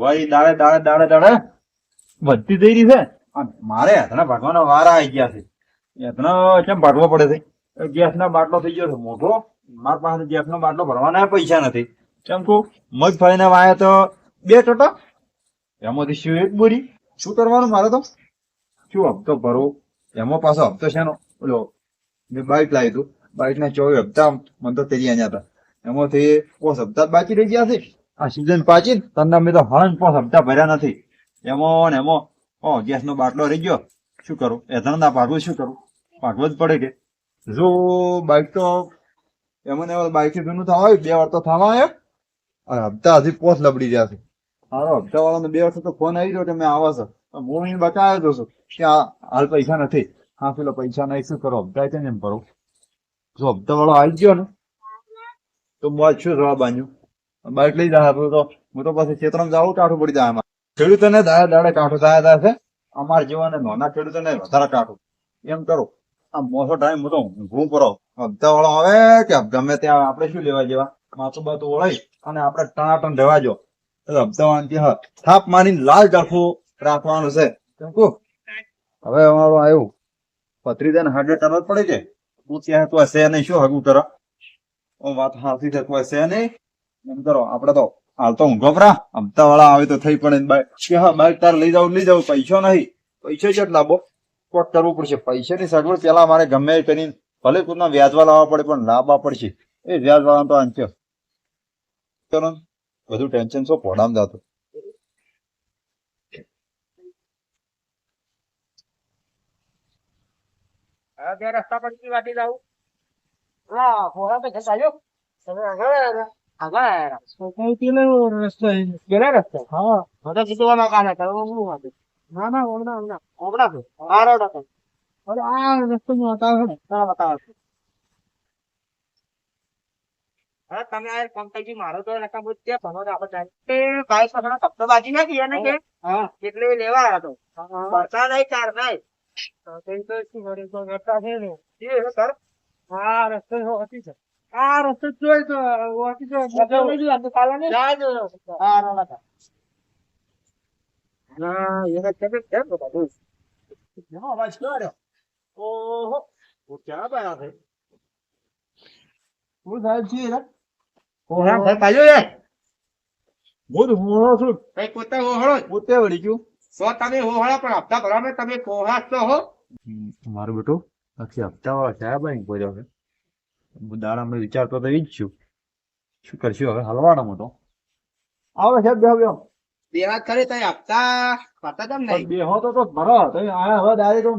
વળી દાડે દાડે દાડે દાડે. વધતી જઈ રહી છે? મારે હેતના ભાગવાના વારા આવી ગયા છે. હેતના કેમ ભાગવો પડે છે? ગેસ ના બાટલો થઈ ગયો છે મોટો. મારા પાસે ગેસ નો બાટલો ભરવાના પૈસા નથી. કેમ કહું? મગફળીના વાયા તો બે ટોટા. એમાંથી શું એક બોરી? શું કરવાનું મારે તો? શું હપ્તો ભરવો? એમાં પાછો હપ્તો છે નો ઓલો મેં બાઇક લાવ્યું હતું. બાઇક ના ચોવીસ હપ્તા મને તો તેરી અહીંયા હતા. એમાંથી પોસ હપ્તા બાકી રહી ગયા છે. આ સિઝન પાછી તમને તને મેં તો હળંગ પોસ હપ્તા ભર્યા નથી. એમાં ને એમાં. ઓ ગેસ નો બાટલો રહી ગયો. શું કરું? એ ધન ના ભાગવું શું કરું? ભાગવું જ પડે કે? જો બાઇક તો એમાં ને બાઇકથી જૂનું થવા આવ્યું, બે વાર તો થવા આવ્યો. અને હપ્તા હજી પોસ લબડી ગયા છે. હારો હપ્તા વાળાનો બે વર્ષ તો ફોન આવી ગયો કે મેં આવા છે. હું એને બતાવ્યો તો છું કે હાલ પૈસા નથી. હા, પેલો પૈસા નહીં, શું કરો? હપ્તા છે ને એમ ભરો. જો હપ્તા વાળો આવી ગયો ને, તો મોજ શું જવાબ બાંધ્યું બાઇક લઈ જાય તો હું તો પછી ખેતરમાં જાઉં, કાઠું પડી જાય અમારે ખેડૂતોને દાડે દાડે કાઠું થાય થાય છે. અમારા જેવાને નાના ખેડૂતોને વધારે કાઠું. એમ કરો. આ મોસો ટાઈમ હું તો ઊંઘું પરો હપ્તા વાળો આવે કે ગમે ત્યાં આપણે શું લેવા જેવા? માથું બાતું ઓળાઈ અને આપણે ટણાટણ રહેવા જો. એટલે ત્યાં થાપ મારીને લાલ ડાખું રાખવાનું છે. કેમ હવે અમારું આવ્યું પત્રીજાને હાડે ટનત પડે છે હું ત્યાં તું હશે નહીં, શું હગું કરો? વાત હાથી છે તું હશે નહીં. એમ કરો, આપડે તો હાલ તો ઊંઘો પરા. હપ્તા વાળા આવે તો થઈ પણ કે હા, બાઈક તાર લઈ જાવ લઈ જાવ પૈસો નહીં. પૈસો કેટલા બો કોટ કરવું પડશે. પૈસાની સગવડ પેલા મારે ગમે કરીને ભલે કોઈના વ્યાજવા લાવવા પડે, પણ લાવવા પડશે. એ વ્યાજ વાળા તો આંચ્યો ચલો બધું ટેન્શન શું પોડામ જાતું. બે રસ્તા પર કી વાટી જાઉં હા ફોરા તો જો તમે આગળ હતો મારો તો નકા બુદ્ધ ત્યાં ભણો તો આપણે જાય તે ભાઈ પાસે કપડો બાજી નાખી એને કે? હા. એટલે લેવા આવ્યો તો. બરસા નહીં ચાર થાય તો શું કરે? તો કરતા છે ને હા રસ્તો હતી છે આ રસ્તો જોઈ તો ને જાય જો હા રોડા તા ના એને તે કેમ તો બધું. નો અવાજ કર્યો ઓહો. ઓ ક્યાં બાયા છે? હું સાહેબ છે રે ઓહા ભાઈ પાજો એ હું હું છું. ભાઈ પોતે વળી ગયું. સો તમે ઓહળો પણ હપ્તા ભરવા તમે કોહાસ તો હો મારું બેટું આખી હપ્તા વાળા સાહેબ અહીં હું દાડા વિચારતો તો એ જ છું. શું કરશું હવે? હલવાનો મોટો. આવો સાહેબ બેહો બેહો. દેવા કરે તો આપતા ભરતા તમ નહીં. બેહો તો તો ભરો તમે આયા હવે તો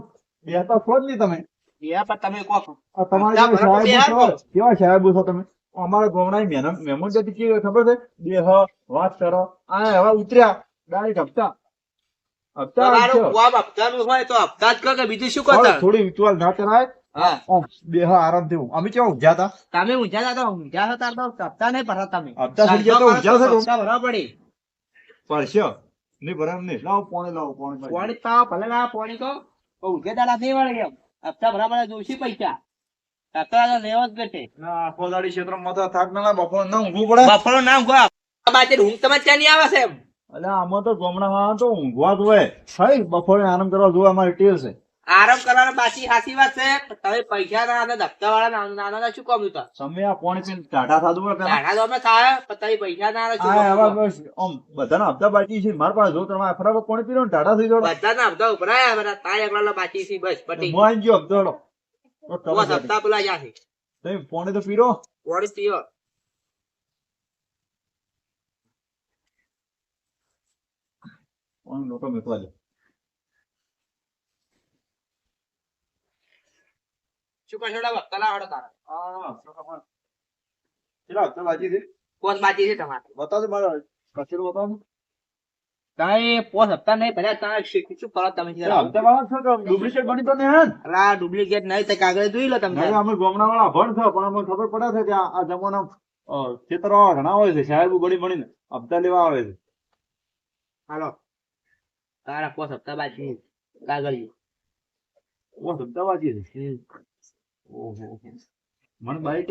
બેહતા છો જ નહીં તમે. બેહા પર તમે કો આ તમારે હપ્તા ભરો છો, કેવા સાહેબ છો તમે? અમારા ગોમડા મહેમાન જતી કે ખબર છે? બેહ વાત કરો. આ હવે ઉતર્યા. ડાયરેક્ટ હપ્તા. હપ્તા. કુવાબ હપ્તાનું હોય તો હપ્તા જ કે બીજું શું કરતા? થોડી વિચવાલ ના કરાય. બેહ આરામથી ઊંઘ. અમે કેવા ઊંઘ્યા હતા? તમે ઊંઝા હતા ઊંઝા હતા તો હપ્તા નહીં ભરા તમે. હપ્તા થઈ તો ઊંઝા થતો. હપ્તા ભરવા પડી. પડશે. નહીં બરાબર નહીં. લાવો પોણે લાવો પોણે પોણી પાવ ભલે ના પોણી તો. ઊંઝે દાડા નહીં વળે એમ. હપ્તા ભરવા પડે જોશી પૈસા. હપ્તા લેવા જ બેઠે ના આખો દાડી ક્ષેત્રમાં તો થાક ના લાગે, ના ઊંઘવું પડે. બફળો નામ ગો બાજે ઊંઘ ત્યાં નહીં આવે છે એમ. અલ્યા આમાં તો ગામડામાં તો ઊંઘવા જ હોય. બપોરે આરામ કરવા જોવા અમારી ટેવ છે. આરામ કરવાનો બાકી સાચી વાત છે તમે પૈસા ના હતા ધક્કા વાળા નાના શું કામ હતા સમય આ પોણી પીને ટાટા થાતું હોય ટાટા તો અમે થાય પણ પૈસા ના શું બસ આમ બધાના હપ્તા બાકી છે મારા પાસે જો તમે આ ખરાબ પોણી પીરો ને ટાઢા થઈ જાઓ. બધાના હપ્તા ઉભરાયા બધા તાય એકલા બાકી છે બસ પટી મોહન જો ગયો હપ્તો તમે બસ હપ્તા પેલા યા છે. તમે પોણી તો પીરો. પોણી પીવો પોણી લોકો મેકવા દે. શું કરશો હપ્તા લાવડો તારા. હા કેટલા હપ્તા બાકી છે. કોણ બાકી છે તમારે? બતાવજો મારા કચેરો બતાવજો. તાય પોસ હપ્તા નહીં ભર્યા તારે શું શું કરો તમે હપ્તા વાળા છો કે ડુપ્લિકેટ બની તો નહીં હે? ડુપ્લિકેટ નહીં તો કાગળ જોઈ લો તમે. અમે ગામડા વાળા ભણ છે પણ અમને ખબર પડે છે કે આ જમાના ખેતરવાળા ઘણા હોય છે સાહેબ બની બનીને હપ્તા લેવા આવે છે. હાલો. તારા પોસ હપ્તા બાકી કાગળ પોસ હપ્તા વાંચી છે. મને બાઈક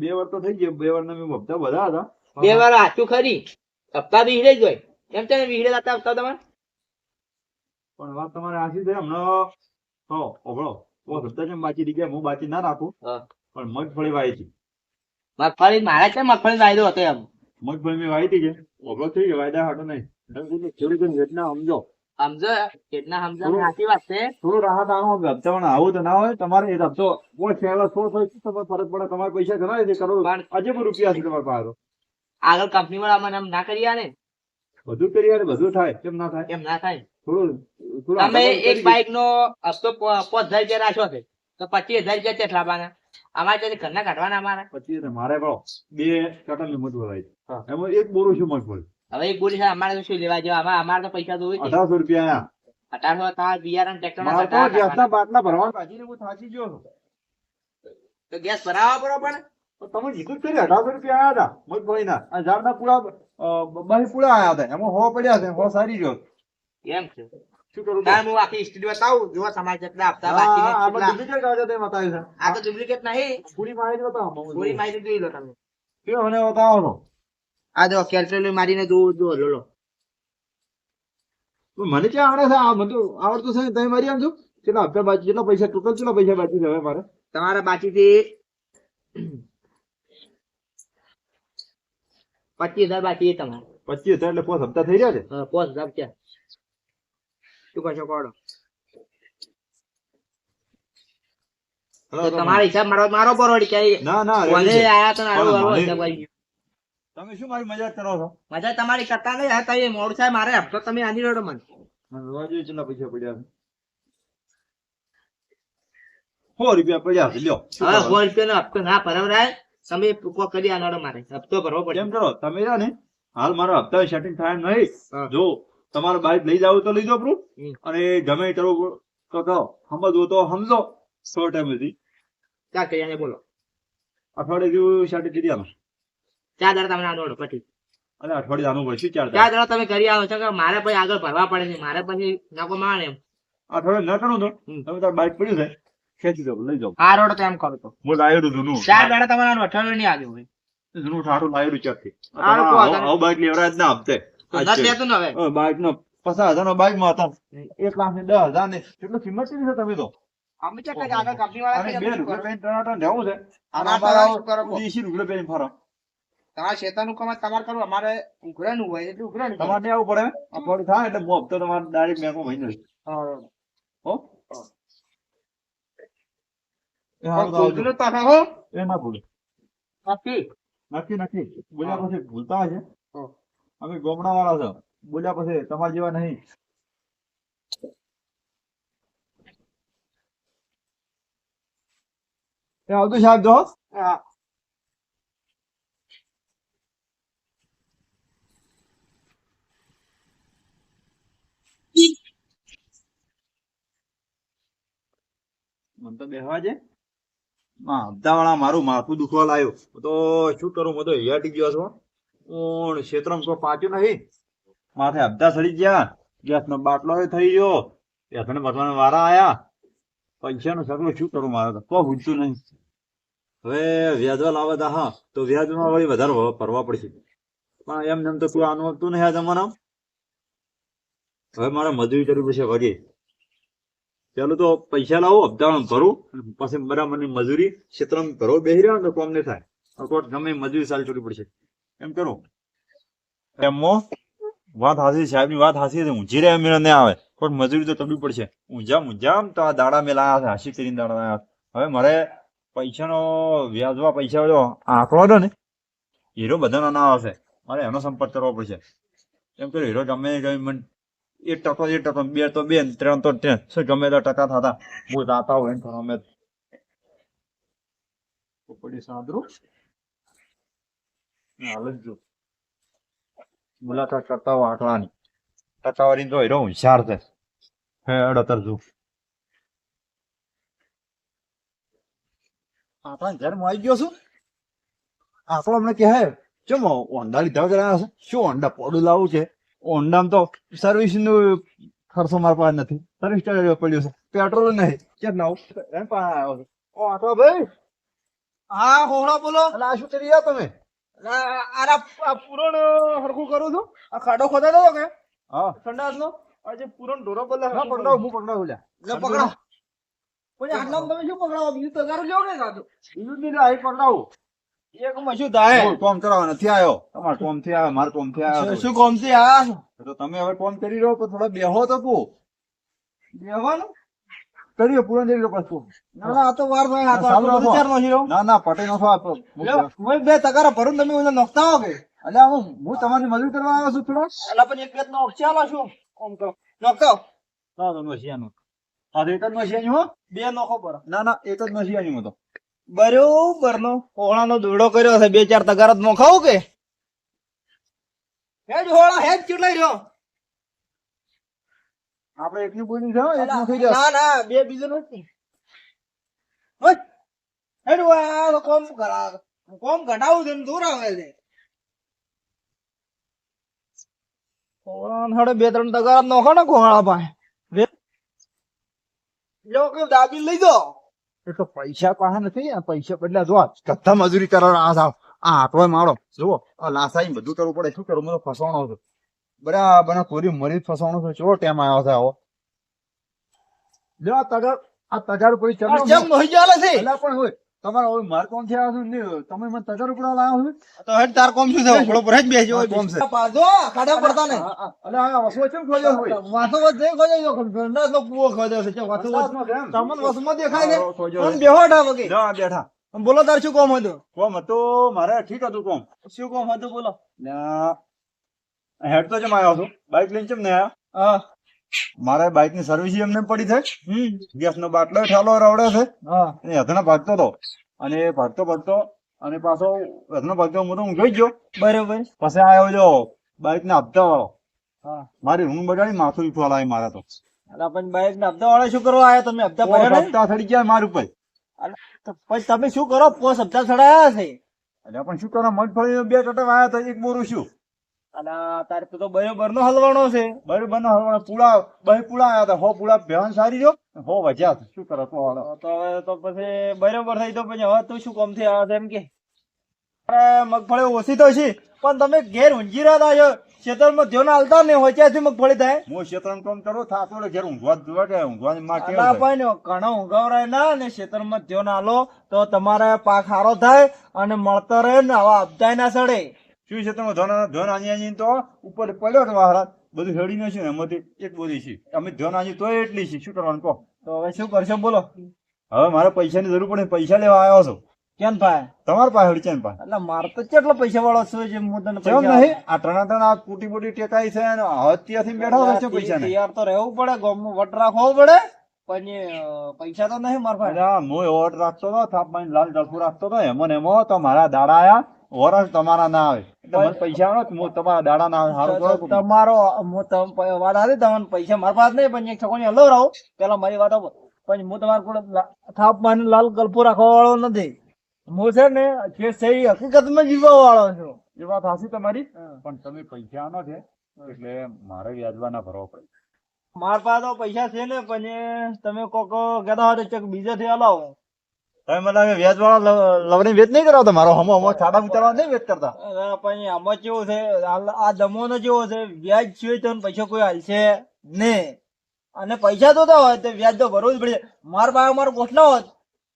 બે વાર તો થઈ ગઈ બે વાર ના હપ્તા બધા હતા. બે વાર હાચું ખરી. હપ્તા વિહળે જ હોય. એમ છે ને વિહળે જતા હપ્તા તમારે? પણ વાત તમારે આશી છે હમણાં હો ઓબળો ઓ હપ્તા જેમ બાકી રહી ગયા? હું બાકી ના રાખું. પણ મગફળી વાવી છે મગફળી મારા છે મગફળી વાયદો હતો એમ. મગફળી મેં વાવી છે. ઓબળો થઈ ગયો વાયદા હાટો નહીં. થોડી ઘણી ઘટના સમજો. સમજો કેટલા સમજો સાચી વાત છે. થોડું રાહત આવો હપ્તા પણ આવું તો ના હોય તમારે એ હપ્તો કોઈ છેલ્લા સો સો તમારે ફરક પડે. તમારે પૈસા ઘણા છે કરો આજે પણ રૂપિયા છે તમારા પાસે આગળ કંપની વાળા ના કરી આલે ને બધું કરી બધું થાય. કેમ ના થાય? એમ ના થાય? થોડું તમે એક બાઈક બાઇક નો હપ્તો પાંચ હજાર રૂપિયા રાખ્યો છે તો પચીસ હજાર રૂપિયા કેટલા બાના. અમારે ત્યાંથી ઘરના કાઢવાના અમારે પછી મારે બે કટલની મજબૂત. એમાં એક બોરું શું મગફળી હવે એક બોલી અમારે તો શું લેવા જેવા? અમારે તો પૈસા તો અઢારસો રૂપિયા. અઢારસો તાર બિયારણ ટ્રેક્ટર તો ગેસના બાટલા ભરવા કાઢીને હું થાકી ગયો તો ગેસ ભરાવા પડો પણ? તમે જીતું ખરી અઢારસો રૂપિયા આવ્યા હતા મગફળીના. આ ઝાડના પૂળા બાહી પૂળા આવ્યા હતા. એમાં હો પડ્યા છે હો સારી જો એમ છે. શું કરું તાર હું આખી હિસ્ટ્રી બતાવું? જો તમારે જેટલા આપતા બાકી કાગળ તે બતાવ્યું છે. આ તો ડુપ્લિકેટ નહીં. પૂરી માહિતી બતાવો. પૂરી માહિતી જોઈ લો તમે. કેવો મને બતાવો આ જો કેલ્ક્યુલેટર મારીને જો જો લો લો. મને ક્યાં આવડે છે? આ બધું આવડતું છે તમે મારી આમ છો? કેટલા હપ્તા બાકી કેટલા પૈસા ટોટલ કેટલા પૈસા બાકી છે હવે મારે? તમારા બાકીથી પચીસ હજાર બાકી છે તમારે. પચીસ હજાર એટલે પાંચ હપ્તા થઈ રહ્યા છે? હા, પાંચ હજાર છે શું કરશો કોડો તમારો હિસાબ મારો મારો પરવડી ક્યાંય ના ના છે. આયા તો તમે શું મારી મજાક કરો છો? મજા તમારી કરતા નહીં હા તમે મોડ થાય મારે હપ્તો તમે આની રેડો મને. જોઈએ કેટલા પૈસા પડ્યા છે. સો રૂપિયા પડ્યા છે લ્યો. હા? સો રૂપિયાનો હપ્તો ના ભરવરાય તમે પૂકો કરી આનો મારે. હપ્તો ભરવો પડે એમ કરો? તમે રહ્યા ને હાલ મારો હપ્તા સેટિંગ થાય નહીં. જો તમારે બાઇક લઈ જાવ તો લઈ જાવ પ્રૂફ. અને ગમે તરો તો કહો સમજવું તો સમજો સો ટાઈમ સુધી. ક્યાં આને બોલો? અઠવાડિયે જેવું સેટિંગ કરી આલો. ચાર દાડા તમને આનો પછી અને અઠવાડિયે આનું પડશે ચાર ચાર દાડા તમે કરી આવો છો કે મારે પછી આગળ ભરવા પડે છે મારે પછી નાકો માણે એમ. અઠવાડિયે ન કરું તો. તમે તાર બાઇક પડ્યું છે ખેંચી દો લઈ જાઓ આ રોડ તો એમ કરો તો. હું લાવેલું જૂનું ચાર દાડા તમારા અઠવાડિયું નહીં આવ્યું હોય. જૂનું ઠાઠું લાવેલું ચારથી. આ લોકો હતા. આવું બાઇક લેવરાજ ના હપ્તે. બાઇક નો પચાસ હજાર નો બાઇકમાં હતા. એક લાખ ને દસ હજાર ને કેટલું કિંમત છે તમે તો? અમે કંઈક આગળ કંપની વાળા બે રૂપિયા પેન ટનાટન રહેવું છે. આના પર. દેશી રૂપિયા પેન ફરો તમારે શેતાનું કામ તમારે કરવું અમારે ઉઘરાનું હોય એટલે ઉઘરાનું તમારે નહીં આવવું પડે? અઠવાડિયું થાય એટલે હું હપ્તો તમારે ડાયરેક્ટ બેંકમાં ભરી દઈશ હો બોલ્યા પછી ભૂલતા હશે. અમે ગોમડા વાળા છે. બોલ્યા પછી તમારા જેવા નહીં. આવતું સાહેબ જો. હા. મને તો બેહવા છે હા હપ્તા મારું માથું દુખવા લાવ્યો તો શું કરું? મતો હિયાટી ગયો છો. પણ ક્ષેત્રમાં કોઈ પાછું નહીં. માથે હપ્તા સડી ગયા. ગેસનો બાટલો થઈ ગયો. ગેસને ભરવાના વારા આયા. પૈસાનું સગલું શું કરું મારે તો? કોઈ ભૂલતું નહીં. હવે વ્યાજવા લાવે તો હા. તો વ્યાજમાં વળી વધારે ભરવા પડશે. પણ એમ એમ તો કોઈ આનું તું નહીં આ જમાનામાં. હવે મારે મજૂરી કરવી પડશે વળી. ચાલો તો પૈસા લાવો હપ્તા ભરો પછી બરાબર મજૂરી ક્ષેત્રમાં ભરો. બેસી રહ્યો તો કોમ ને થાય. કોર્ટ ગમે મજૂરી સારી છોડી પડશે. એમ કરો. એમો વાત હાસી સાહેબની વાત હાસી છે ઊંઝી રહ્યા મેળ નહીં આવે. પણ મજૂરી તો કરવી પડશે. ઊંઝા ઊંઝામ તો આ દાડા મેં લાયા છે, હાસી કરીને દાડા લાયા હવે મારે પૈસાનો વ્યાજવા પૈસા જો આંકડો હતો ને, હીરો બધાનો ના આવશે. મારે એનો સંપર્ક કરવો પડશે. એમ કર્યું હીરો ગમે ગમે એક ટકો એક ટકો, બે તો બે ત્રણ તો ત્રણ. શું ગમે તો ટકા થતા? હું જાતા હોય ને અમે પડી સાંદરું હાલ જ જો. મુલાકાત કરતા હોય આટલાની. ટકાવારી તો હીરો હોશિયાર છે. હે, અડતર જો. આપણા ઘરમાં આવી ગયો છું. આપણો અમને કહે, ચમ ઓંડા લીધા વગર આવ્યા છે? શું ઓંડા પોડું લાવવું છે? ઓંડામાં તો સર્વિસનું ખર્ચો મારા પાસે નથી સર્વિસ પડ્યું છે પેટ્રોલ નહીં કેમ લાવું એમ પાસે ઓ આટલા ભાઈ હા હોળો બોલો આ શું કરી રહ્યા તમે આ- આરા આ પૂરણ હરખું કરું છું આ ખાડો ખોદા દો કે હા સંડાસનો આ જે પૂરણ ઢોરો બોલા હા પકડાવ હું પકડાવ લ્યા લે પકડો પછી આટલા તમે શું પકડાવો બીજું તગારું લ્યો કે કાઢો બીજું જ નહીં લ્યા, અહીં પકડાવું એક માં શું થાય? કોમ કરાવવા નથી આવ્યો. તમારે કોમથી આવ્યો? મારે કોમથી આવ્યો શું કોમથી આ તો તમે હવે કોમ કરી રહ્યો તો થોડા બેહો તો બેહવાનું? કરીએ પૂરણ જઈ રહ્યો પાછું. ના ના આ તો વાર થાય. આ તો ના, નો ના ના આપો. હું બે તગારા ભરું તમે મને નોખતા હો કે? અલ્યા હું હું તમારી મદદ કરવા આવ્યો છું થોડો. અલા પણ એક બે નો ચાલો શું કોમ કરો. નોખતા ના ના નોશિયાનું. તો એક જ નોશિયાની હો. બે નોખો પર ના ના એક જ નોશિયાની હું તો બરોબર નો હોળાનો દોડો કર્યો છે બે ચાર તગારા જ નોખાવું કે? હેજ હોળા હેજ કેટલાય રહ્યો. આપણે એકની બોલી છે એક નોખી દે ના ના બે બીજો નથી. ઓય, હેડ ઓય, તો કોમ કરા કોમ ઘટાવું છે ને દૂર આવે છે. હોળાનો હડે બે ત્રણ તગારા નોખો ને કોહળા પાસે. વે- કે દાબી લઈ દો એ તો પૈસા પાસે નથી પૈસા બદલા જો કથા મજૂરી કરવા આ સાવ આ આટલો મારો. જુઓ આ લાસાઈ બધું કરવું પડે. શું કરું? મને ફસવાનો છું. બરાબર કોરી મરી ફસવાનો છું. ચેવો ટેમ આવ્યો છે આવો. જો આ તગાર આ તગાર કોઈ છે પણ હોય. તમારે હવે માર કોમ થયા છો? ને તમે મને તગાર રૂપડા લાવ્યો છો? તો હેડ તાર કોમ શું છે? ઓળો પર જ બેસજો કોમ છે. પાછો કાડા પડતા ને હા. આ વસવો ચેમ ખોલ્યો હોય? વાસો વસ જો ગંડા તો ગંડાસનો ખોજો છે. વાસો વસ છે. એમ. વસમાં દેખાય ને પણ બેહોડા વગે? ના આ બેઠા. બોલો તાર શું કોમ હતું? કોમ હતું? મારે ઠીક હતું કોમ. શું કોમ હતું બોલો. ના હેડ તો જમ આવ્યો છું? બાઇક લઈને ચેમ ને આયા હા. મારે બાઇકની સર્વિસ એમને પડી છે. ગેસ નો બાટલો ઠાલો રવડે છે. અને હથનો ભાગતો હતો. અને ભાગતો ભાગતો અને પાછો હથનો ભાગતો હું તો જોઈ ગયો. બરોબર. પછી આવ્યો જો બાઇક ના હપ્તા વાળો. મારી રૂમ બગાડી માથું ઉઠવા લાવી મારા તો. પણ બાઈક ના હપ્તા વાળા શું કરવા આવ્યા તમે? હપ્તા ભર્યા હપ્તા થડી ગયા મારું ઉપર. પછી તમે શું કરો? પોસ હપ્તા ચડાયા છે એટલે પણ શું કરો? મગફળી બે ટટા આવ્યા હતા એક બોરું શું? અલા તારે તો બરોબર નો હલવાનો છે. બરોબર નો હલવાનો. પુળા બહી પુળા આવ્યા હો પુળા ભેવાન સારી જો. હો વજ્યા શું કરો તો હાલો. તો હવે તો પછી બરોબર થઈ તો પછી હવે તું શું કોમથી આવે છે એમ કે? અરે મગફળી ઓછી તો છે પણ તમે ઘેર ઊંઘી રહ્યા છો ખેતરમાં ના હાલતા ને હોય ત્યાંથી મગફળી થાય? હું ક્ષેત્રમાં કામ કરું થાતો ઘેર ઊંઘવા જોવા કે ઊંઘવાની માં કેવું અલા છે? પણ ઘણો ઊંઘવરાય ના ને ખેતરમાં ના હાલો તો તમારે પાક સારો થાય અને મળતો રહે ને આવા અબદાય ના સડે. શું છે તમે ધન ધન આની તો ઉપર પડ્યો તો મહારાજ. બધું હેડી નો છે ને એમાંથી એક બોધી છે. અમે ધન આની તો એટલી છે. શું કરવાનું કહો? તો હવે શું કરશો? બોલો. હવે મારે પૈસાની જરૂર પડે પૈસા લેવા આવ્યો છું. કેમ ભાઈ? તમારા પાસે હેડી કેમ ને એટલે મારે તો કેટલો પૈસા વાળો છે જે હું તને કેમ નહીં. આ ટણા ત્રણ આ કુટી બુટી ટેકાઈ છે અને અત્યારથી બેઠા છે પૈસા ને તૈયાર તો રહેવું પડે. ગામમાં વટ રાખવો પડે. પણ પૈસા તો નહીં મારા પાસે. અરે હું એવો ઓટ રાખતો હતો થાપ લાલ ડફુ રાખતો હતો એમાં એમાં તો મારા દાડા આયા. વરસ તમારા ના આવે. એટલે મને પૈસા આવે હું તમારા દાડા ના આવે સારું તો- કરો તો તમારો હું તમ વાત હતી તમને પૈસા મારા પાસે નહીં પણ એક છોકરી હલો રહો. પેલા મારી વાત પણ હું તમારા કોડે થાપ મારીને લાલ ગલ્ફો રાખવા વાળો નથી. હું છે ને જે છે એ હકીકતમાં જીવવા વાળો છું. એ વાત હાસી તમારી. પણ તમે પૈસા નો છે એટલે મારે વ્યાજવા ના ભરવો પડે. મારા પાસે તો પૈસા છે ને પણ તમે કોક કહેતા હોય તો ચેક બીજેથી હલાવો. તમે મને લાગે વેચ વાળા લવણી વેચ નહીં કરાવતા? મારો હમો હમો છાડા ઉતારવા નહીં વેચ કરતા? પણ આમાં કેવું છે. આ દમોનો કેવો છે. વ્યાજ સિવાય તો પૈસા કોઈ હાલશે નહીં. અને પૈસા તો હોય તો વ્યાજ તો ભરવું જ પડે. મારા પાસે મારો ગોઠના હોત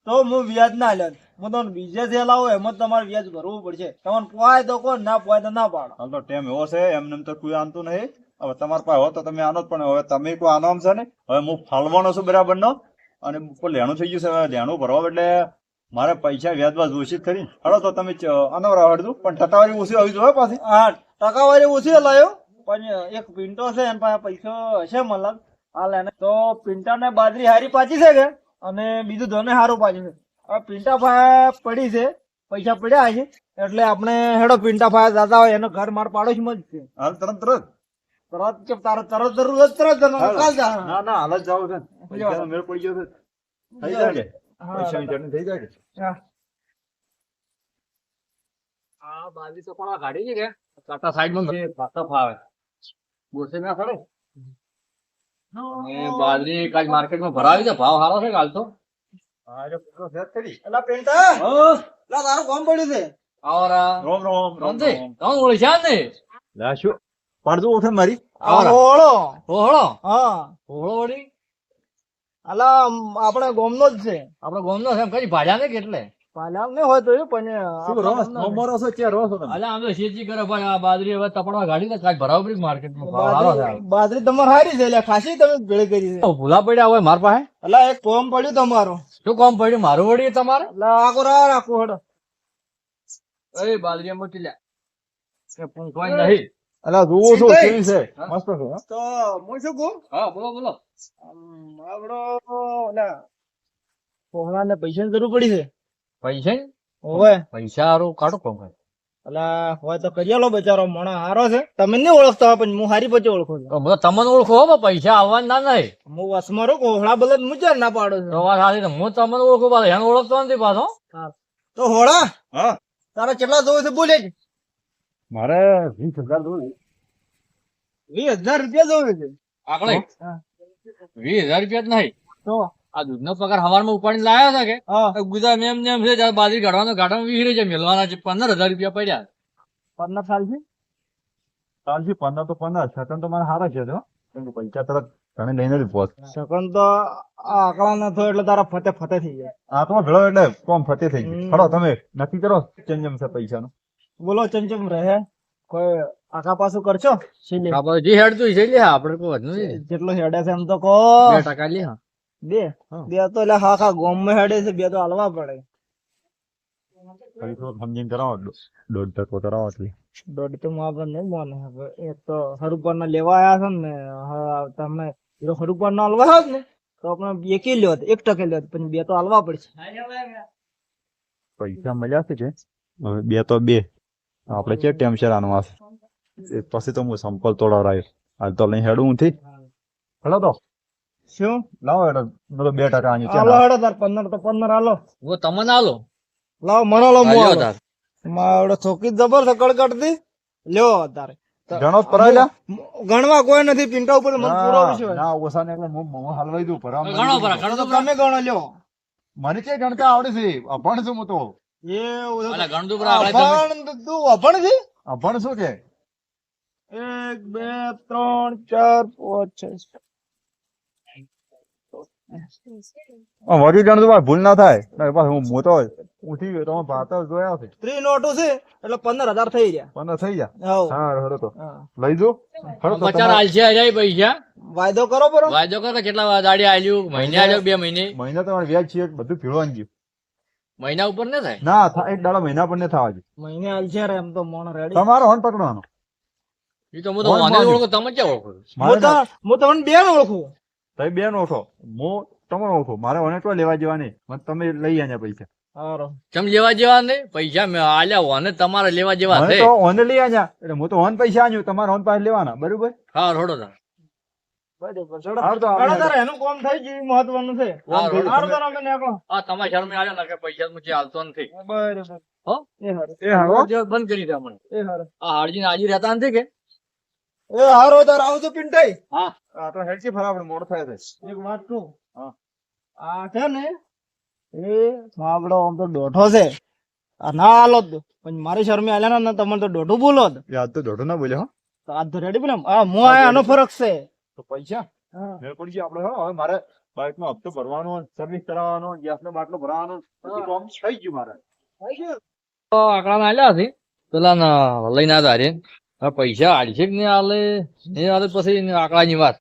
તો હું વ્યાજ ના લે. હું તમને બીજે થી લાવો એમાં તમારે વ્યાજ ભરવું પડશે. તમને પોવાય તો કોણ? ના પોવાય તો ના પાડો. હાલ તો ટેમ એવો છે એમને તો કોઈ આનતું નહીં. હવે તમારા પાસે હો તો તમે આનો જ પણ. હવે તમે કોઈ આનો છે ને? હવે હું ફાળવાનો છું બરાબર નો અને ઉપર લેણું થઈ ગયું છે. લેણું ભરવા એટલે મારે પૈસા વ્યાજબાજ ઓછી ખરી. હળો તો તમે અનવરા હળદું પણ ટકાવારી ઓછી આવી જોઈએ પાછી. હા ટકાવારી ઓછી લાયો પણ એક પિન્ટો છે એના પાસે પૈસો હશે મતલબ હાલ એને. તો પિન્ટા ને બાજરી હારી પાછી છે કે? અને બીજું ધોને હારું પાછું છે. હવે પિન્ટા પાસે પડી છે. પૈસા પડ્યા છે. એટલે આપણે હેડો પિન્ટા પાસે દાદા હોય એનો ઘર માર પાડોશમાં જ છે. હાલ તરત તરત. તરત કે તારે તરત જરૂર તરત. કાલ જા ના ના હાલ જ જાવ છે પૈસાનો મેળ પડી ગયો છે. થઈ જાય કે હા, પૈસાની ચટણી થઈ જાય કે આ બાલી તો પણ ગાડી છે કે? કાટા સાઈડમાં છે પાછા ફાવે. ગોસે ના ખરે? એ બાજરી કાલ માર્કેટમાં ભરાવી છે ભાવ સારો છે કાલ તો. એટલે પૂરો સેટ કરી. એલા પિન્ટા! એલા તારું કોમ પડ્યું છે. આવરા. રોમ રોમ રોમ રોમ. તમે ઓળખ્યા ને લા શું પડતું ઉઠે મારી. ઓહળો ઓહળો હા. ઓહળો વળી? અલા આપણે ગોમનો જ છે. આપણે ગોમનો છે એમ કઈ ભાજા ને કેટલે? પાલામ ને હોય તો એ પણ શું રસ? નંબર હશે ક્યાં રસ અલા આમ તો શેજી કરે ભાઈ આ બાજરી હવે તપડવા ગાડી ને કાંઈ ભરાવ પડી માર્કેટમાં? ભાવ સારો છે બાજરી બાજરી તમારે હારી છે એટલે ખાસી તમે ભેળ કરી છે. ભૂલા પડ્યા હોય માર પાસે? અલા એક કોમ પડ્યું તમારો. શું કોમ પડ્યું? મારું વળી તમારે? અલા આખો રા રાખો હડો. એ બાજરી મોટી લ્યા. કે પૂંખવાય નહીં. અલા જુઓ છો. કેવી છે? મસ્ત છે. તો હું શું કહું હા બોલો બોલો. આપડો ઓલા પોહળાને પૈસાની જરૂર પડી છે? પૈસા હોય પૈસા હારું કાઢો કોમ કાંઈ. અલા હોય તો કરી આલો બચારો મોણા હારો છે. તમે નહીં ઓળખતા હોય પણ હું હારી પછી ઓળખું છું. તમને ઓળખો હો પૈસા આવવાના ના નહીં. હું વસમારો કોહળા બલદ મુજર ના પાડો તો છું વાત છે. હું તમને ઓળખું પાછો એને ઓળખતો નથી પાછો. તો હોળા હા. તારા કેટલા જોવે છે બોલે જ. મારે વીસ હજાર જોઈએ. વીસ હજાર રૂપિયા જોવે છે. આકડે વીસ હજાર રૂપિયા જ નહીં. તો? આ દૂધનો પગાર હવારમાં ઉપાડીને લાયા હતા કે? ગુજરાત એમ મેમ નેમ છે ત્યારે બાજરી કાઢવાનો ગાડામાં વીસ જાય મેળવાના છે પંદર હજાર રૂપિયા પડ્યા પંદર સાલ છે ચાલશે પંદર તો પંદર છતાં તો મારે સારા છે તો પૈસા તરત ઘણે લઈને જ પહોંચ સકન તો આ આકડા ના થયો એટલે તારા ફતે ફતે થઈ જાય. આ તો ભેળો એટલે કોમ ફતે થઈ ગયું. ખરો તમે નક્કી કરો ચેન્જમ છે પૈસાનું. બોલો ચમચમ રહે? કોઈ આખા પાછું કરશો? જી આપણે હેડતું છે લે આપણે કોઈ વધુ જેટલો હેડે છે એમ તો કો બે ટકા લે બે? બે તો એટલે હા ગોમમાં હેડે છે બે તો હાલવા પડે. સમજીને કરાવો દોઢ ટકો કરાવો એટલે. દોઢ તો માં નહીં મોને હવે એક તો હરુપર ના લેવા આયા છે ને તમે હરુપર ના હલવા હોત ને તો આપણે એકી લ્યો એક ટકે લ્યો પણ બે તો હાલવા પડશે. પૈસા મળ્યા છે બે તો બે. આપણે કે ટેમ છે આનો એ પછી તો હું સંપલ તોડાવરાયો હાલ તો લઈ હેડું હું થી. તો. શું? લાવો હેડો. મેં બે ટકા આની ચાલો હેડો તાર પંદર તો પંદર હાલો. વો તમને આલો લાવો મને લો મો તાર. માવડો થોકી જબર છે કડકડતી લ્યો તારે. ઘણો પરાયેલા ગણવા કોઈ નથી પિંટા ઉપર મને પૂરો વિશ્વાસ. ના ઓસાને એટલે હું મો હલવાઈ દઉં ભરા ઘણો પરા ઘણો તો તો તમે ગણો લ્યો. મને કે ગણતા આવડે છે. અભણ છું હું તો. એવું અલા ગણતું ભરા આપણે તમે અભણ તું અભણ છે? અભણ શું કે? એક બે ત્રણ ચાર પાંચ છ ગણતું ભાઈ ભૂલ ના થાય. ના, પાછું હું મોટો ઉઠી ગયો તમે ભાતર જોયા છે. ત્રી નોટો છે એટલે પંદર હજાર થઈ ગયા. પંદર થઈ ગયા? હા હેડો તો. લઈ જો. પચાસ આલશે હજાર પૈસા. વાયદો કરો બરો. વાયદો કરો કેટલા દાડી આલ્યું? મહિને આલ્યો બે મહિને? મહિના તમારે વ્યાજ છે બધું ભીડવાનું ગયું. મહિના ઉપર ન થાય? ના થા- એક દાડા મહિના પણ ને થવા જોઈએ મહિને હાલ રે એમ તો મોણ રેડી તમારો હોન પકડવાનો. એ તો હું તો મોન વાંધો. ઓળખો તમે ક્યાં ઓળખો? હું તો હું તમને બે ને ઓળખું. તમે બેન ઓળખો. હું તમારો ઓળખો. મારે ઓને તો લેવા જેવા નહીં. મને તમે લઈ આને પૈસા. હારો. ચમ લેવા જેવા નહીં? પૈસા મેં આલ્યા હોને તમારે લેવા જેવા મને છે. તો ઓને લઈ આયા એટલે હું તો ઓન પૈસા આન્યું તમારે ઓન પાસે લેવાના. બરોબર? હા રોડો તાર. દોઢો છે. આ ના આલો જ. પણ મારી શરમે આલ્યા ના તમને તો દોઢું બોલો જ. યાદ તો દોઢો ના બોલ્યો હો. તો આ તો રેડી બોલે. આ મો આ આનો ફરક છે. તો પૈસા? મેળ પડી હવે મારે બાઇક નો હપ્તો ભરવાનો સર્વિસ કરાવવાનો ગેસ નો બાટલો ભરાવાનો બધું કામ થઈ ગયું મારે. ના આલ્યા પેલા ના લઈને રે પૈસા આલશે કે નહીં આલે? નહીં આલે પછી એની આંકડાની વાત.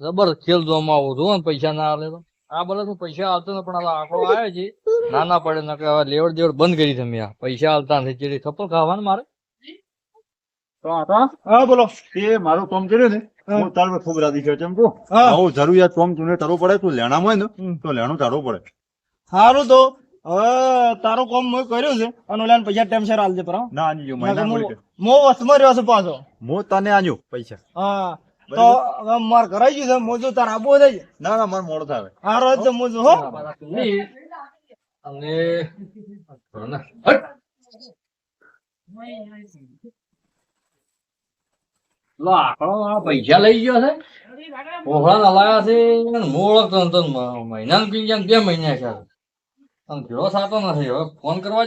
જબર ખેલ જોવામાં આવું ને પૈસા ના આલે તો. આ બોલે હું પૈસા આવતો ને પણ આ આંકડો આવ્યો છે. ના ના પડે ના હવે લેવડ દેવડ બંધ કરી તમે આ. પૈસા આલતા નથી. ચેડી થપ્પલ ખાવાનું મારે? તો આ હા બોલો. એ મારું કામ કર્યું ને. હા. હું. તારું ખૂબ રાજી છે. કહું? હા. આવું જરૂરિયાત ફોર્મ તું કરવું પડે તું લેણામાં હોય ને તો લેણું તારવું પડે. સારું તો હવે તારું કોમ મેં કર્યું છે અને ઓલા પૈસા ટાઈમ શેર આલજે પર. ના આની મહિના મળી. મો વસમાં રહ્યો છે પાછો. મો તને આન્યું પૈસા. હા. તો હવે માર કરાઈ ગયું છે મોજું તાર આબુ થઈ ના ના મારે મોડો થાય હારો તો મો જો હો. અને હટ. પૈસા લઈ ગયો છે. ઓહળા લાયા છે અને હું ઓળખતો નતો ને મ- મહિનાનું પી ગયા બે મહિના છે. અને ભેળો નથી. ફોન કરવા.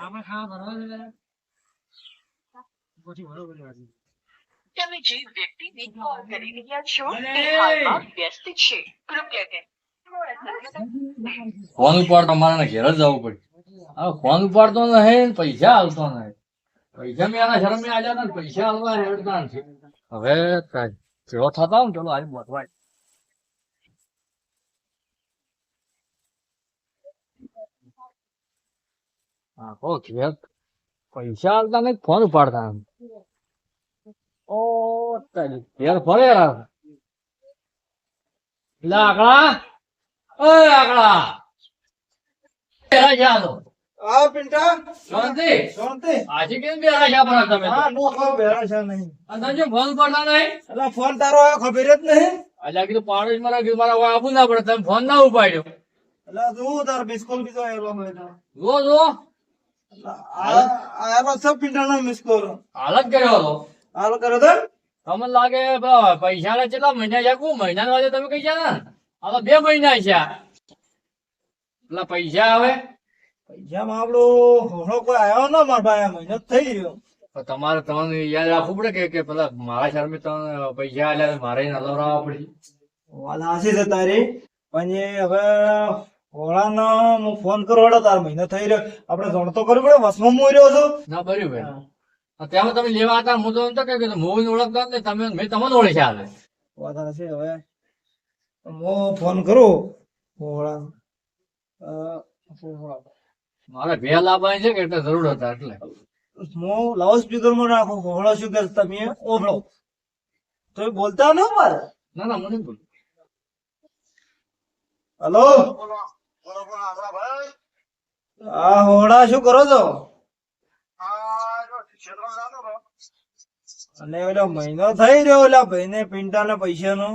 આમાં ખા ભરવા તમે જે વ્યક્તિને કોલ કરી રહ્યા છો તે અરે! હાલમાં વ્યસ્ત છે કૃપયા કરીને ફોન ઉપાડતો અમારે ઘેર જ જવું પડે હવે ફોન ઉપાડતો નહીં ને પૈસા હાલતો નહીં પૈસા મેં આના શરમે આલ્યા હતા ને પૈસા હાલવા હેડતા નથી હવે કાંઈ ચેડો થતા હોય ને ચલો આજે બોધવાય આખો ઘેર પૈસા હાલતા નહીં ફોન ઉપાડતા એમ. ઓ ઘેર ફરે લાકડા ઓય આકડા બેરા જા તો આ પિંટા શાંતિ શાંતિ આજે કેમ બેરા જા પર તમે હા નો ખબર બેરા છે નહીં અને તમે ફોન કરતા નહીં એટલે ફોન તારો ખબર જ નહીં એટલે કીધું પાડોશ મારા કીધું મારા આપવું ના પડે તમે ફોન ના ઉપાડ્યો એટલે જો તાર બિસ્કોલ બીજો હોય જો જો આ પિંટાનો મિસ હાલત કર્યો હતો હાલ કરો તો. તમને લાગે પૈસા ના કેટલા મહિના છે? કોઈ મહિના વાજે તમે કઈ ગયા આ તો બે મહિના છે. એટલે પૈસા આવે. પૈસામાં આપડો ઘણો કોઈ આવ્યો ના મારા ભાઈ મહિનો થઈ ગયો. તમારે તમને યાદ રાખવું પડે કે કે પેલા મારા શરમે તમને પૈસા આલ્યા મારે નલવરાવવા પડે. વાત હાસી છે તારી. પણ હવે ઓળાનો હું ફોન કરો તાર મહિનો થઈ રહ્યો. આપણે જાણતો કરવું પડે વસમાં હું રહ્યો છું. ના બરાબર. ત્યાં તમે લેવા હતા હું તો એમ તો કે મોહ ઓળખતા ને તમે મેં તમને ઓળખ્યા હાલે વાત છે હવે. હું ફોન કરું. મારે બે લાવવાની છે કે એટલે જરૂર હતા એટલે. હું લાઉડ સ્પીકરમાં રાખું હોળો શું કે તમે? ઓભળો તો બોલતા ન મારે? ના ના મને બોલ. હલો? હા હોળા શું કરો છો? અને ઓલો મહિનો થઈ રહ્યો ઓલા ભાઈ ને પિન્ટા ના પૈસા નો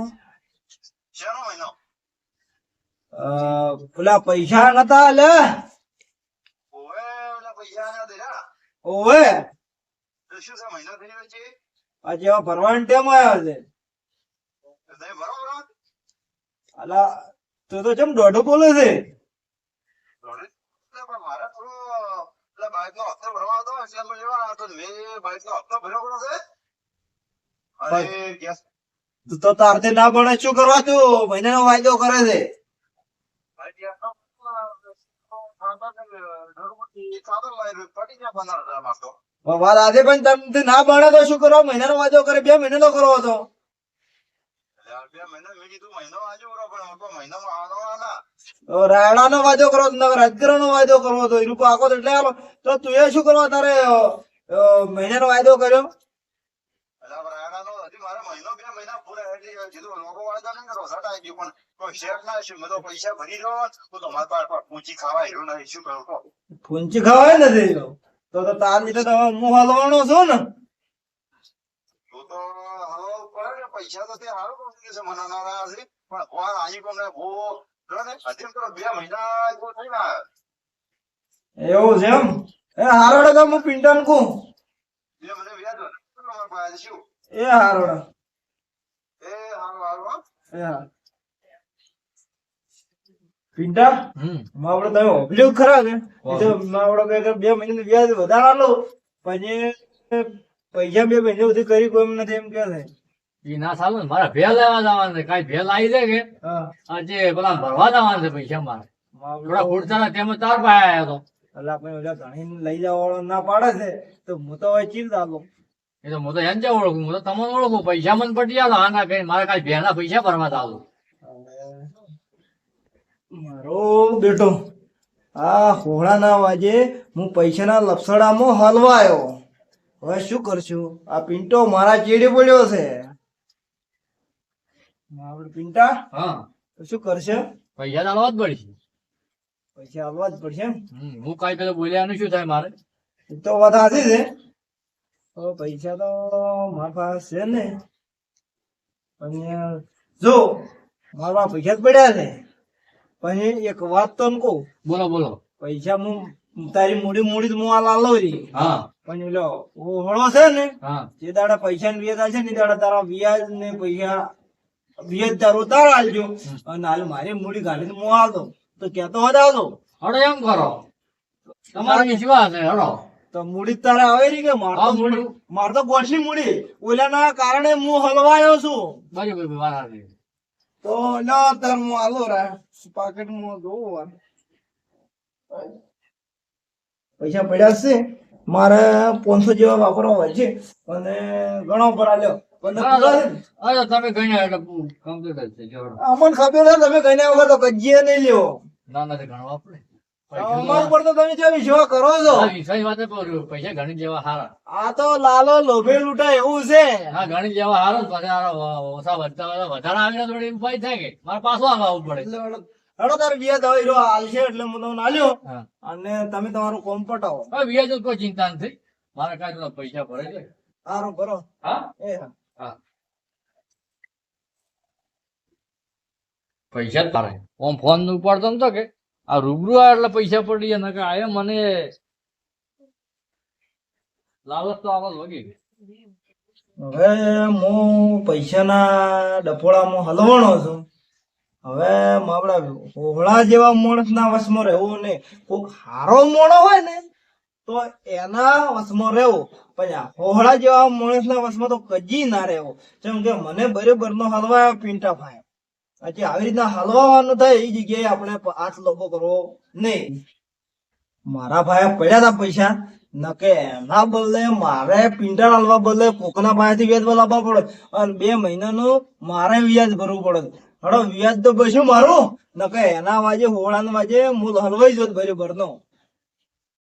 પેલા પૈસા નતા લે? ઓવે આજે હવે ભરવાનો ટેમ આવ્યો છે? અલા તું તો ચમ દોઢો બોલે છે? તું તો તારથી ના ભણે શું કરવા તું? મહિનાનો વાયદો કરે છે. વાત આજે પણ તમને ના ભણે તો શું કરો? મહિનાનો વાયદો કરે બે મહિનાનો કરો હતો તો રાયડાનો વાયદો કરો રાજગરા નો વાયદો કરવો હતો એ લોકો આખો તો એટલે આલો. તો તું એ શું કરવા તારે મહિના નો વાયદો કર્યો તો પૂંચી ફૂંચી ખવાય નથી તો તો તાર લીધે તો હું હલવાનો છું ને. તો તો હવે પડે પૈસા તો તે હારું કહું છે મને ના રહ્યા પણ કોણ આજી કોને બહુ જો ને હજી તો બે મહિના જેવું થઈ ગયા એવું છે એમ? એ હારોડા તો હું પિંટાને કહું એ મને વ્યાજ એ હારોડા. એ હારો હારો એ હા. પિંટા માવડો તમે ઓબલ્યું ખરા કે. માવડો કે બે મહિના વ્યાજ વધારે લો પછી પૈસા બે પૈસા સુધી કરી કોઈ એમ નથી એમ કે છે. ના ચાલે ને મારે ભેલ લેવા જવાનું છે કાંઈ ભેલ આવી જાય કે? આજે પેલા ભરવા જવાનું છે પૈસા મારે. થોડા ખોટતા તેમાં તાર પાસે આવ્યો હતો ઓલા લઈ જવા વાળો ના પાડે છે તો હું તો હવે ચીલ દાલો એ તો હું તો એમ જ ઓળખું હું તો તમને ઓળખું પૈસા મને પટી આલો હા ના કઈ મારે કાંઈ ભેના પૈસા ભરવા ચાલુ મારો બેટો આ હોળાના વાજે હું પૈસાના લપસડામાં હલવાયો. હવે શું કરશું? આ પિન્ટો મારા ચેડે પડ્યો છે. આપણે પિન્ટા હા. શું કરશે? પૈસા ચાલવા જ પડશે. પૈસા આવવા જ પડશે હું કાંઈ પેલો બોલ્યાનું શું થાય મારે? તો વાત સાચી છે. તો પૈસા તો મારા પાસે છે ને. પણ જો મારા પૈસા જ પડ્યા છે. પણ એક વાત તો કહું. બોલો બોલો. પૈસા હું તારી મૂડી મૂડી તો હું આ લાલો રી હા. પણ એલો ઓહળો છે ને જે દાડા પૈસા ને વ્યાજ આવશે ને દાડા તારા વ્યાજ ને પૈસા વ્યાજ તારો તાર આલજો અને હાલ મારી મૂડી ગાડી હું આવતો તો કેતો હોત આવતો હડો એમ કરો. તમારો વિશ્વાસ છે હડો તો મૂડી તારે આવે રી કે મારતો હા, મૂડી. મારતો ગોઠની મૂડી. ઓલાના કારણે હું હલવાયો છું. બરાબર બરાબર. તો ના તાર હું આલો રા. પાકેટમાં દો. પૈસા પડ્યા છે. મારે પાંચસો જેવા વાપરવા હોય છે. અને ઘણો પૂરા? અરે તમે ગણ્યા એટલે કમ્પ્લીટ છે. અમને ખબર તમે કઈ વગર તો કજીએ નહીં લેવો ના નથી ગણવા પડે અમાર ઉપર તો તમે જે વિશ્વાસ કરો છો. પૈસા ગણી જેવા હારા. આ તો લાલો લોભે લૂંટાય એવું છે. હા ગણી જેવા હારો ઓછા વધતા વધારે આવીને થોડી એમ થાય કે. મારે પાછું આવવું પડે. હળો તારે વ્યાજ હવે હીરો હાલશે એટલે હું તમને આલ્યો. અને તમે તમારું કોમ પટાવો. હવે વ્યાજ કોઈ ચિંતા નથી. મારે કાંઈ પૈસા ભરે છે સારું કરો હા? એ. હા. હા પૈસા તારે ઓમ ફોનનું ઉપાડતો તો કે? આ રૂબરૂ આ એટલે પૈસા પડી ગયા. કે આયે મને. લાલચ તો આવા વગી ગઈ. હવે હું પૈસાના ડપોળામાં હલવાનો છું. હવે આપડા હોળા જેવા માણસ ના વશમાં રહેવું નહીં કોઈક હારો મોણો હોય ને, તો એના વશમાં રહેવું. પણ હોહળા હોળા જેવા માણસ ના વશમાં તો કજી ના રહેવો. જેમ કે મને બરોબર નો હલવા પીંટા ફાય પછી આવી રીતના હલવાનું થાય એ જગ્યાએ આપણે આઠ લોભો કરવો નહીં. મારા ભાઈ પડ્યા હતા પૈસા. નકે એના બદલે મારે પિંટા હાલવા બદલે કોકના પાસેથી વ્યાજ બોલાવવા પડે. અને બે મહિનાનું મારે વ્યાજ ભરવું પડે. હડો વ્યાજ તો બસ્યું મારું. નકે એના વાજે હોળાના વાજે મૂળ હલવાઈ જોત ભર્યો ભરનો